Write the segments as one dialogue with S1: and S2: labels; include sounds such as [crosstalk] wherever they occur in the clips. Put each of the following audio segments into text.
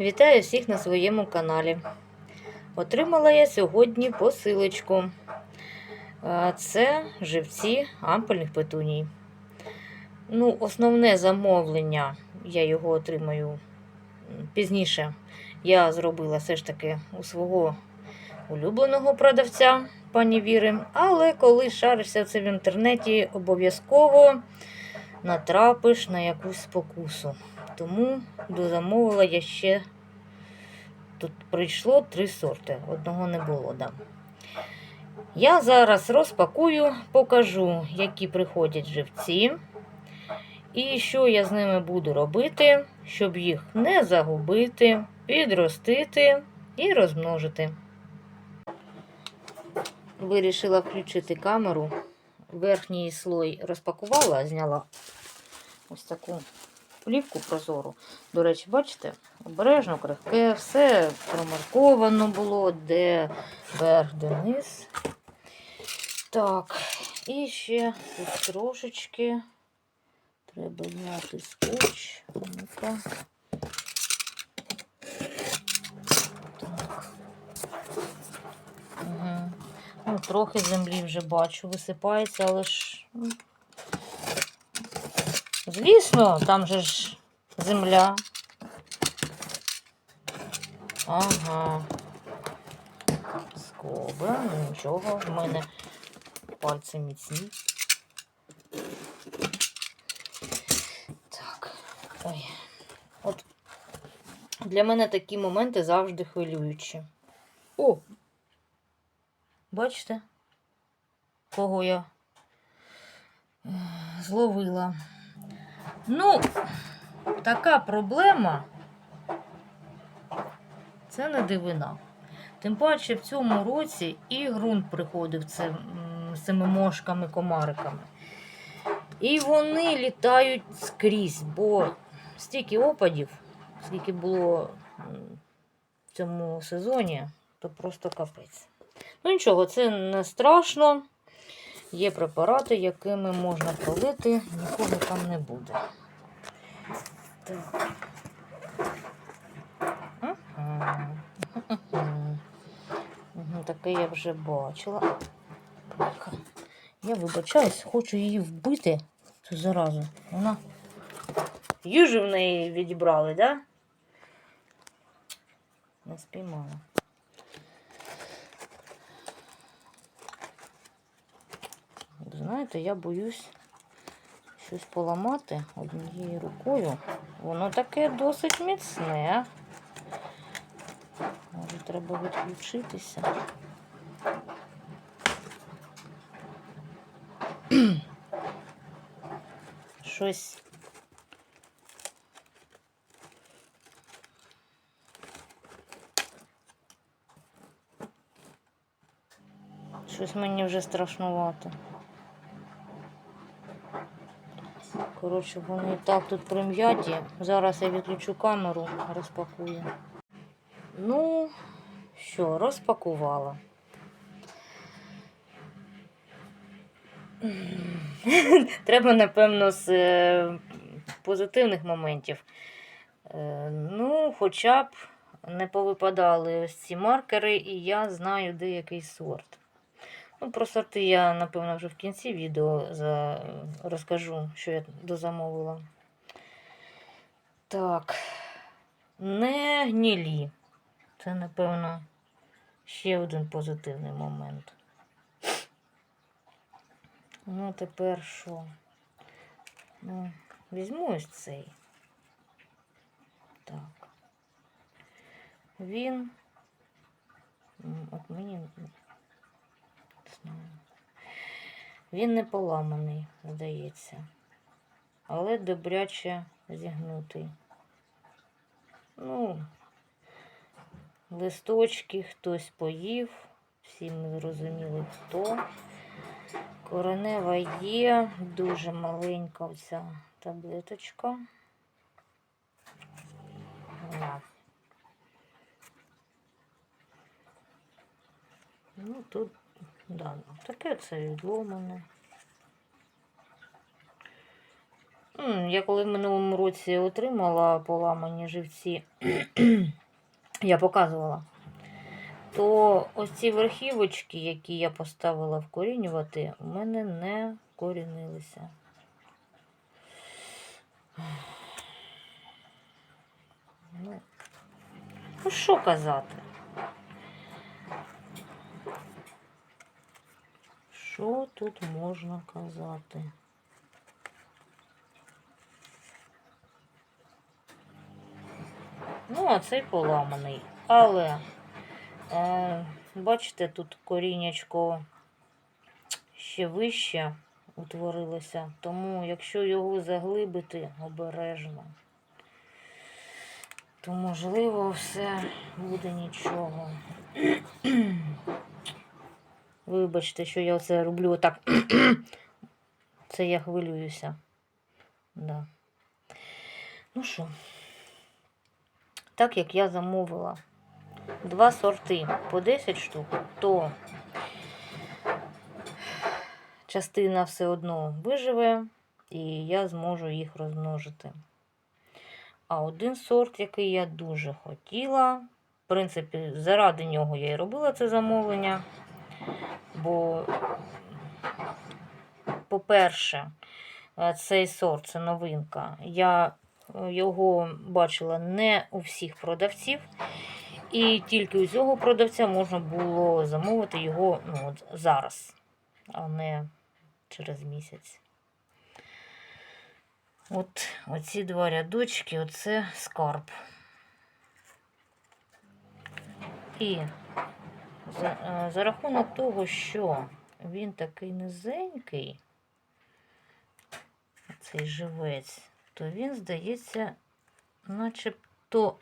S1: Вітаю всіх на своєму каналі. Отримала я сьогодні посилочку. Це живці ампельних петуній. Ну, основне замовлення, я його отримаю пізніше. Я зробила все ж таки у свого улюбленого продавця, пані Віри. Але коли шаришся це в інтернеті, обов'язково натрапиш на якусь спокусу. Тому дозамовила я ще. Тут прийшло три сорти, одного не було. Да. Я зараз розпакую, покажу, які приходять живці, і що я з ними буду робити, щоб їх не загубити, підростити і розмножити. Вирішила включити камеру. Верхній слой розпакувала, зняла ось таку плівку прозору. До речі, бачите, обережно, крихке, все промарковано було, де верх, де низ. Так, і ще тут трошечки треба зняти скотч. Ну-ка. Угу. Ну, трохи землі вже бачу, висипається, але ж. Звісно, там же ж земля. Ага. Скоби, нічого, в мене пальці міцні. Так. Ой. От для мене такі моменти завжди хвилюючі. О! Бачите, кого я е, зловила? Ну, така проблема це не дивина. Тим паче в цьому році і ґрунт приходив це, м, з цими мошками, комариками. І вони літають скрізь, бо стільки опадів, скільки було в цьому сезоні, то просто капець. Ну нічого, це не страшно. Є препарати, якими можна пролити, нікого там не буде. Так. Ага. Таке я вже бачила. Я вибачаюсь, хочу її вбити. Цю заразу. Вона. Їжу в неї відібрали, да? Не спіймала. Знаєте, я боюсь щось поламати однією рукою. Воно таке досить міцне. Може, треба відключитися. [clears throat] Щось. Щось мені вже страшнувато. Коротше, вони так тут прим'яті. Зараз я відключу камеру, розпакую. Ну, що, розпакувала. [laughs] Треба, напевно, з е, позитивних моментів. Е, ну, хоча б не повипадали ось ці маркери, і я знаю деякий сорт. Ну, про сорти я, напевно, вже в кінці відео за... розкажу, що я дозамовила. Так, не гнілі. Це, напевно, ще один позитивний момент. Ну, тепер що? Ну, візьму ось цей. Так. Він. От мені Він не поламаний, здається. Але добряче зігнутий. Ну, листочки хтось поїв. Всі ми зрозуміли, хто. Коренева є, дуже маленька оця таблеточка. Ну, тут, да, таке це відломане. Я коли в минулому році отримала поламані живці, [clears throat] я показувала, то ось ці верхівочки, які я поставила вкорінювати, у мене не корінилися. Ну, ну що казати? Що тут можна казати? Ну, а цей поламаний. Але, е, бачите, тут корінечко ще вище утворилося. Тому, якщо його заглибити обережно, то можливо все буде нічого. Вибачте, що я це роблю отак. [clears throat] Це я хвилююся. Да. Ну що, так як я замовила два сорти по 10 штук, то частина все одно виживе, і я зможу їх розмножити. А один сорт, який я дуже хотіла, в принципі, заради нього я і робила це замовлення. Бо, по-перше, е, цей сорт це новинка. Я е, його бачила не у всіх продавців, і тільки у цього продавця можна було замовити його ну, от зараз, а не через місяць. От оці два рядочки, оце скарб. І за, е, за рахунок того, що він такий низенький, цей живець, то він, здається, начебто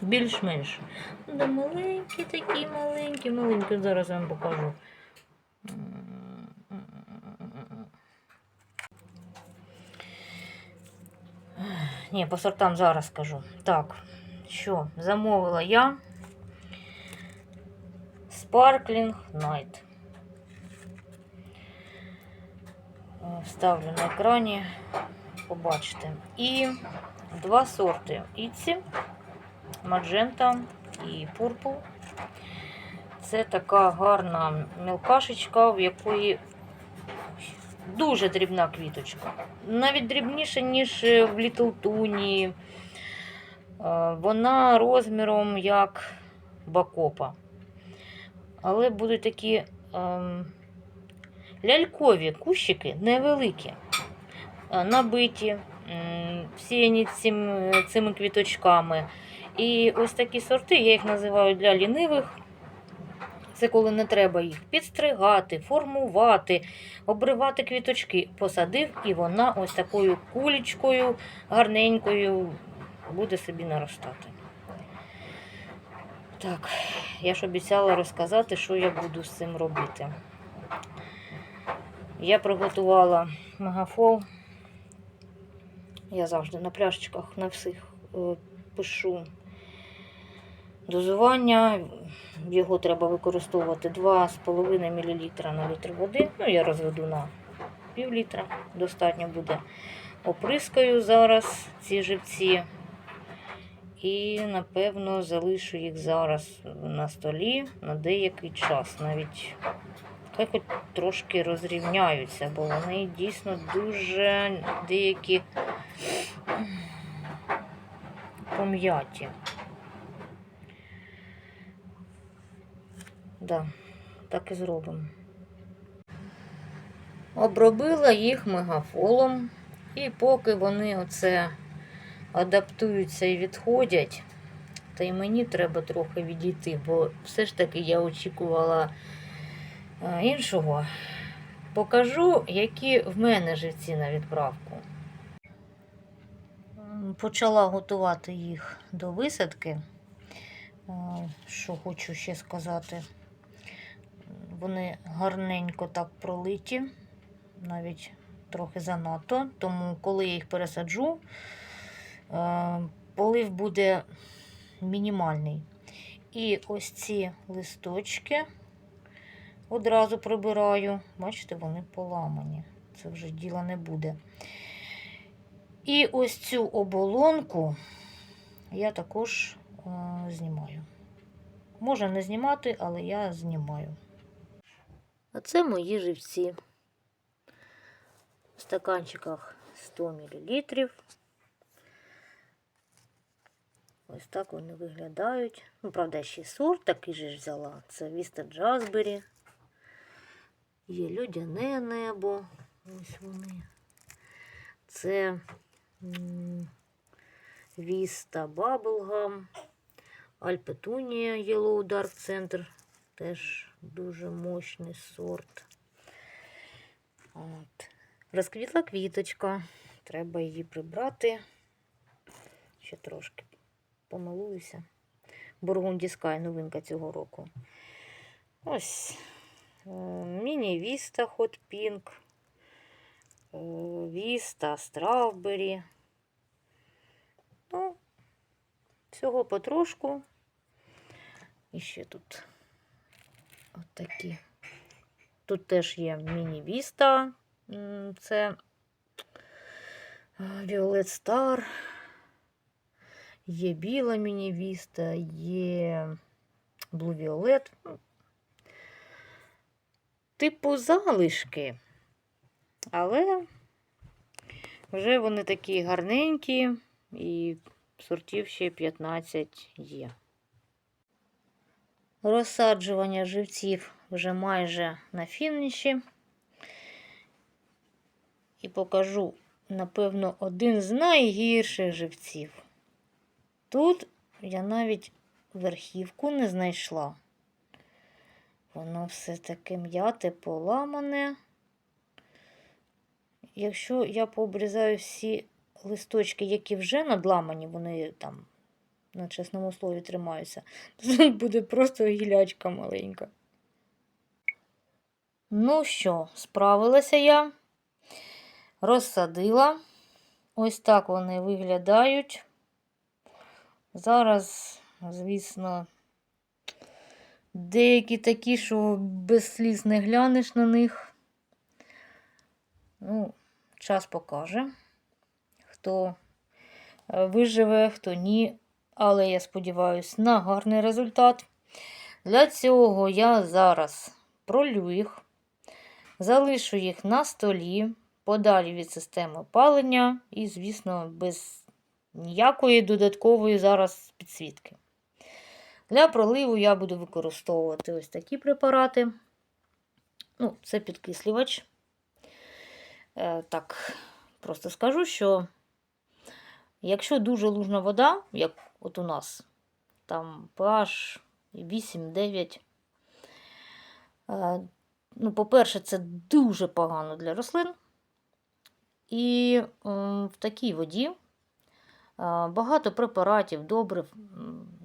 S1: більш-менш. Да маленький такий, маленький, маленький. Зараз я вам покажу. Ні, по сортам зараз скажу. Так, що, замовила я Sparkling Night. Ставлю на екрані, побачите. І два сорти. Іці, Magenta і Purple. Це така гарна мілкашечка, в якої дуже дрібна квіточка. Навіть дрібніша, ніж в Tuні. Е, Вона розміром як бакопа. Але будуть такі ем, лялькові кущики невеликі, е, набиті, всіяні цим, цими квіточками. І ось такі сорти, я їх називаю для лінивих. Це коли не треба їх підстригати, формувати, обривати квіточки. Посадив, і вона ось такою кулечкою гарненькою буде собі наростати. Так, я ж обіцяла розказати, що я буду з цим робити. Я приготувала мегафол. Я завжди на пляшечках на всіх е, пишу дозування. Його треба використовувати 2,5 мл на літр води. Ну, я розведу на пів літра, достатньо буде. Оприскаю зараз ці живці. І, напевно, залишу їх зараз на столі на деякий час. Навіть хай хоч трошки розрівняються, бо вони дійсно дуже деякі пом'яті. Да, так і зробимо. Обробила їх мегафолом, і поки вони оце адаптуються і відходять, та й мені треба трохи відійти, бо все ж таки я очікувала е, іншого. Покажу, які в мене живці на відправку. Почала готувати їх до висадки. Е, Що хочу ще сказати. Вони гарненько так пролиті, навіть трохи занадто. Тому, коли я їх пересаджу, полив буде мінімальний. І ось ці листочки одразу прибираю. Бачите, вони поламані. це вже діла не буде. І ось цю оболонку я також е, знімаю. Можна не знімати, але я знімаю. А це мої живці. В стаканчиках 100 мл. Ось так вони виглядають. Ну, правда, ще сорт такий же ж взяла. Це Віста Джазбері. Є людяне небо. Ось вони. Це Віста Баблгам. Альпетунія Yellow Dark Center. Теж дуже мощний сорт. От. Розквітла квіточка. Треба її прибрати. Ще трошки помилуюся. Бургунді Скай, новинка цього року. Ось. е, Міні Віста Hot е, Віста Стравбері. Ну, всього потрошку. І ще тут от. Тут теж є міні-віста. Це Violet Star. Є біла міні-віста, є Violet. Ну, Типу залишки. Але вже вони такі гарненькі і сортів ще 15 є. Розсаджування живців вже майже на фініші. І покажу, напевно, один з найгірших живців. Тут я навіть верхівку не знайшла. Воно все таке м'яте, поламане. Якщо я пообрізаю всі листочки, які вже надламані, вони там на чесному слові тримаються, [laughs] то тут буде просто гілячка маленька. Ну що, справилася я, розсадила. Ось так вони виглядають. Зараз, звісно, деякі такі, що без сліз не глянеш на них. Ну, час покаже, хто е, виживе, хто ні. Але я сподіваюся на гарний результат. Для цього я зараз пролю їх, залишу їх на столі, подалі від системи опалення і, звісно, без ніякої додаткової зараз підсвітки. Для проливу я буду використовувати ось такі препарати. Ну, це підкислювач. Е, так, просто скажу, що якщо дуже лужна вода, як от у нас, там pH 8-9, е, ну, по-перше, це дуже погано для рослин. І е, в такій воді багато препаратів добрив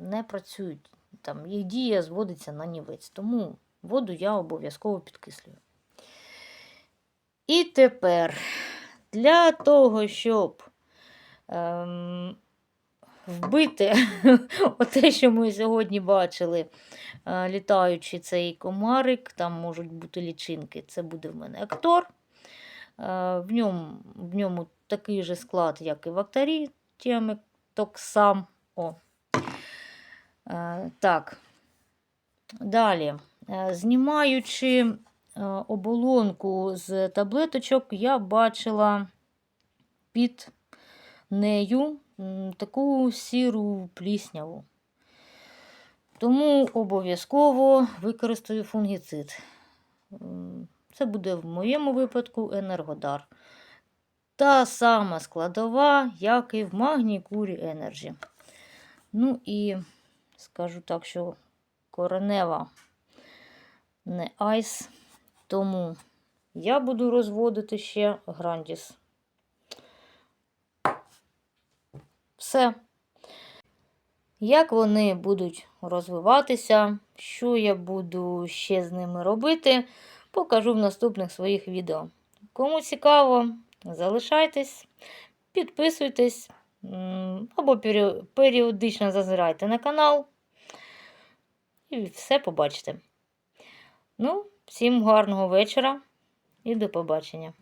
S1: не працюють. Там їх дія зводиться на нівець. Тому воду я обов'язково підкислюю. І тепер для того, щоб ем, вбити [laughs] те, що ми сьогодні бачили, е, літаючи цей комарик, там можуть бути лічинки. Це буде в мене актор. Е, в, ньому, в ньому такий же склад, як і в актарі, токсам. О. Е, так. Далі. Е, Знімаючи е, оболонку з таблеточок, я бачила під нею таку сіру плісняву. Тому обов'язково використаю фунгіцид. Це буде в моєму випадку енергодар. Та сама складова, як і в Магній Курі Energy. Ну і скажу так, що коренева не айс, тому я буду розводити ще грандіс. Все. Як вони будуть розвиватися, що я буду ще з ними робити, покажу в наступних своїх відео. Кому цікаво, залишайтесь, підписуйтесь або періодично зазирайте на канал. І все побачите. Ну, всім гарного вечора і до побачення.